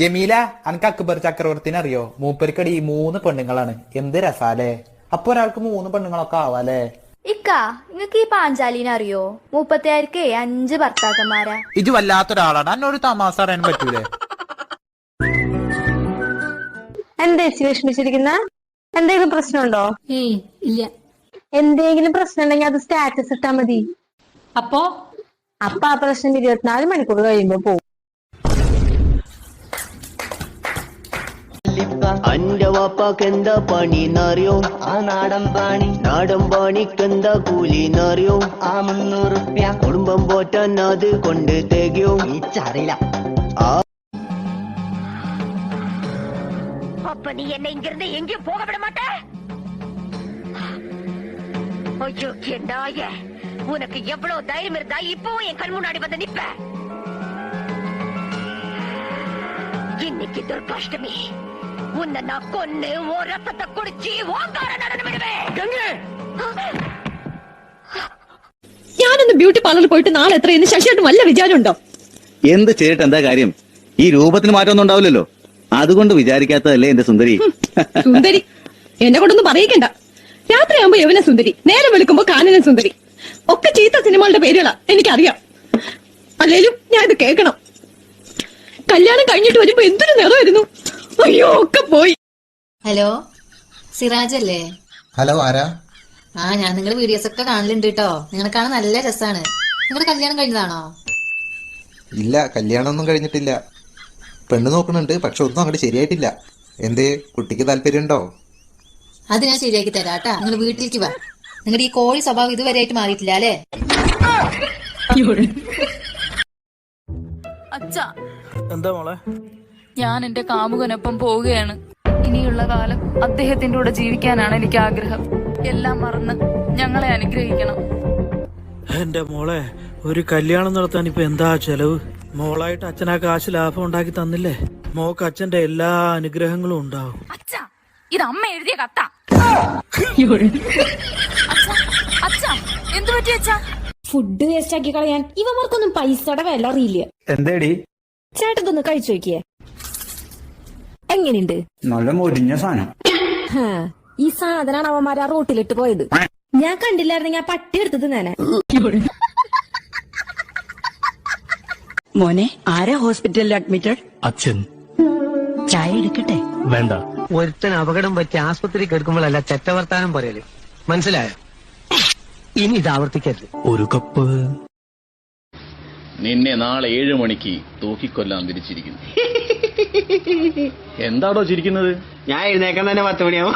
ജമീല അനക്ക് അക്ബർ ചക്രവർത്തിനെ അറിയോ? മൂപ്പരിക്കടി ഈ മൂന്ന് പെണ്ണുങ്ങളാണ്. എന്ത് രസാലേ? അപ്പൊ ഒരാൾക്ക് മൂന്ന് പെണ്ണുങ്ങളൊക്കെ ആവാലേ? ഇക്ക നിങ്ങക്ക് ഈ പാഞ്ചാലിനെ അറിയോ? മുപ്പത്തിയായിരക്ക് അഞ്ച് ഭർത്താക്കന്മാരാ. ഇത് വല്ലാത്തൊരാളാണ്. എന്നൊരു തമാസ അറിയാൻ പറ്റൂലേ? എന്താ ചേച്ചി വിഷമിച്ചിരിക്കുന്ന? എന്തെങ്കിലും പ്രശ്നമുണ്ടോ? ഏയ് ഇല്ല. എന്തെങ്കിലും പ്രശ്നം ഉണ്ടെങ്കിൽ അത് സ്റ്റാറ്റസ് ഇട്ടാ മതി. അപ്പോ? അപ്പൊ ആ പ്രശ്നം ഇരുപത്തിനാല് മണിക്കൂർ കഴിയുമ്പോ പോകും. അന്റെ വാപ്പാക്ക് എന്താ പണിന്നറിയോ ആ നാടൻ പണി നാടൻ പണിക്ക് എന്താ കൂലിന്നറിയോ ആ മുന്നൂറുപ്യ കുടുംബം പോറ്റാൻ അത് കൊണ്ട് തികയോ ഇച്ചറിയില്ല அப்ப நீ என்னை இங்கிருந்து எங்கேயும் போக விட மாட்ட ஐயோ என் நாய உனக்கு எவ்வளவு தைரியம் இருந்தா இப்பவும் என் கண் முன்னாடி வந்து நிப்ப இன்னைக்கு துர்காஷ்டமி ಉನ್ನ ನಾ ಕೊನ್ನೆ ಓ ರಸದ ಕುಡಿಸಿ ಓಂಕಾರ ഞാനൊന്ന് ബ്യൂട്ടി പാർലറിൽ പോയിട്ട് നാളെ എത്രയെന്ന് ശശിയായിട്ട് വല്ല വിചാരമുണ്ടോ? എന്ത് ചെയ്തിട്ട് എന്താ കാര്യം? ഈ രൂപത്തിന് മാറ്റമൊന്നും ഉണ്ടാവില്ലല്ലോ. അതുകൊണ്ട് വിചാരിക്കാത്തതല്ലേ എന്റെ സുന്ദരി. സുന്ദരി. എന്നെ കൊണ്ടൊന്നും പറയിക്കണ്ട. രാത്രിയാകുമ്പോ യവന സുന്ദരി. നേരം വിളിക്കുമ്പോ കാനന സുന്ദരി. ഒക്കെ ചീത്ത സിനിമകളുടെ പേരുകളാ. എനിക്കറിയാം. അല്ലേലും ഞാൻ ഇത് കേൾക്കണം. കല്യാണം കഴിഞ്ഞിട്ട് വരുമ്പോ എന്തൊരു നിറമായിരുന്നു. അയ്യോ ഒക്കെ പോയി. ഹലോ സിറാജ് അല്ലേ ഹലോ ആരാ? ആ ഞാൻ നിങ്ങളുടെ വീഡിയോസ് ഒക്കെ കാണലുണ്ട് കേട്ടോ നിങ്ങളെ കാണാൻ നല്ല രസാണ്. നിങ്ങളുടെ കല്യാണം കഴിഞ്ഞതാണോ? ഇല്ല കല്യാണം ഒന്നും കഴിഞ്ഞിട്ടില്ല. പെണ്ണ് നോക്കുന്നുണ്ട് പക്ഷെ ഒന്നും അങ്ങോട്ട് ശരിയായിട്ടില്ല. എന്തേ കുട്ടിക്ക് താല്പര്യമുണ്ടോ? അത് ഞാൻ ശരിയാക്കി തരാം കേട്ടാ. നിങ്ങൾ വീട്ടിലേക്ക് വാ. നിങ്ങളുടെ ഈ കോഴി സ്വഭാവം ഇതുവരെ ആയിട്ട് മാറിയിട്ടില്ല അല്ലേ? അച്ഛാ. എന്താ മോളെ? ഞാൻ എന്റെ കാമുകനൊപ്പം പോവുകയാണ്. ഇനിയുള്ള കാലം അദ്ദേഹത്തിന്റെ കൂടെ ജീവിക്കാനാണ് എനിക്ക് ആഗ്രഹം. എല്ലാം മറന്ന് ഞങ്ങളെ അനുഗ്രഹിക്കണം. എന്റെ മോളെ ഒരു കല്യാണം നടത്താൻ ഇപ്പൊ എന്താ ചെലവ്? മോളായിട്ട് അച്ഛനാ കാശ് ലാഭം ഉണ്ടാക്കി തന്നില്ലേ? മോക്ക് അച്ഛന്റെ എല്ലാ അനുഗ്രഹങ്ങളും ഉണ്ടാവും. അച്ഛാ ഇത് അമ്മ എഴുതിയ കത്ത. അച്ഛാ, അച്ഛാ എന്തു പറ്റി അച്ഛാ? ഫുഡ് വേസ്റ്റ് ആക്കി കളയാൻ ഇവമാർക്കൊന്നും പൈസയുടെ വില അറിയില്ല. എന്തേടി? ചേട്ടത്തൊന്ന് കഴിച്ചു നോക്കിയേ. എങ്ങനെയുണ്ട്? നല്ല മൊരിഞ്ഞ സാധനം. ഈ സാധനമാണ് അവന്മാർ ആ റോട്ടിലിട്ട് പോയത്. ഞാൻ കണ്ടില്ലായിരുന്നെങ്കിൽ ആ പട്ടി എടുത്തത് നേനെ മോനെ ആരാ ഹോസ്പിറ്റലിൽ അഡ്മിറ്റഡ്? അച്ഛൻ. ചായ എടുക്കട്ടെ? വേണ്ട. ഒരുത്തൻ അപകടം പറ്റി ആസ്പത്രി കിടക്കുമ്പോഴല്ല ചെറ്റവർത്താനം പറയൽ. മനസ്സിലായോ? ഇനി ഇത് ആവർത്തിക്കരുത്. ഒരു കപ്പ്. നിന്നെ നാളെ ഏഴു മണിക്ക് തൂക്കിക്കൊല്ലാൻ തിരിച്ചിരിക്കുന്നു എന്താടോ ചിരിക്കുന്നത്? ഞാൻ എഴുന്നേക്കാൻ തന്നെ പത്ത് മണിയാവും.